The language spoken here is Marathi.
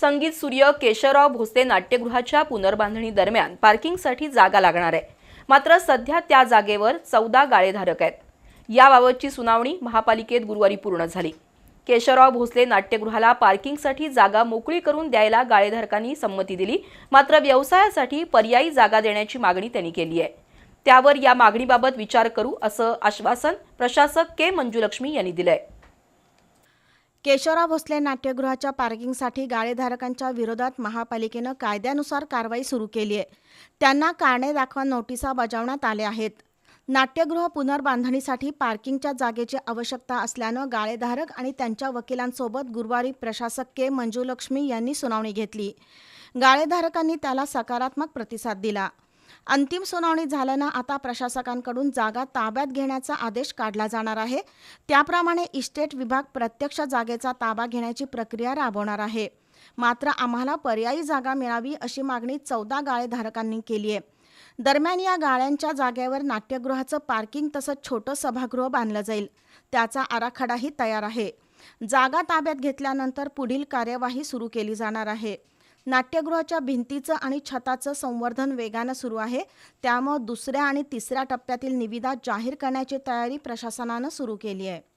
संगीत सूर्य केशवराव भोसले नाट्यगृहाच्या पुनर्बांधणी दरम्यान पार्किंगसाठी जागा लागणार आहे. मात्र सध्या त्या जागेवर चौदा गाळेधारक आहेत. याबाबतची सुनावणी महापालिकेत गुरुवारी पूर्ण झाली. केशवराव भोसले नाट्यगृहाला पार्किंगसाठी जागा मोकळी करून द्यायला गाळेधारकांनी संमती दिली. मात्र व्यवसायासाठी पर्यायी जागा देण्याची मागणी त्यांनी केली आहे. त्यावर या मागणीबाबत विचार करू असं आश्वासन प्रशासक के. मंजुलक्ष्मी यांनी दिलं आहे केशवराव भोसले नाट्यगृहाच्या पार्किंगसाठी गाळेधारकांच्या विरोधात महापालिकेनं कायद्यानुसार कारवाई सुरू केली आहे. त्यांना कारणे दाखवा नोटिसा बजावण्यात आल्या आहेत. नाट्यगृह पुनर्बांधणीसाठी पार्किंगच्या जागेची आवश्यकता असल्यानं गाळेधारक आणि त्यांच्या वकिलांसोबत गुरुवारी प्रशासक के. मंजुलक्ष्मी यांनी सुनावणी घेतली. गाळेधारकांनी त्याला सकारात्मक प्रतिसाद दिला. अंतिम सुनावणी झाल्यानं आता प्रशासकांकडून जागा ताब्यात घेण्याचा आदेश काढला जाणार आहे. त्याप्रमाणे इस्टेट विभाग प्रत्यक्ष जागेचा ताबा घेण्याची प्रक्रिया राबवणार आहे. मात्र आम्हाला पर्यायी जागा मिळावी अशी मागणी चौदा गाळेधारकांनी केली आहे दरम्यान या गाळ्यांच्या जागेवर नाट्यगृहाचं पार्किंग तसंच छोटं सभागृह बांधलं जाईल. त्याचा आराखडाही तयार आहे. जागा ताब्यात घेतल्यानंतर पुढील कार्यवाही सुरू केली जाणार आहे. नाट्यगृहाच्या भिंतीचं आणि छताचं संवर्धन वेगानं सुरू आहे. त्यामुळे दुसऱ्या आणि तिसऱ्या टप्प्यातील निविदा जाहीर करण्याची तयारी प्रशासनानं सुरू केली आहे.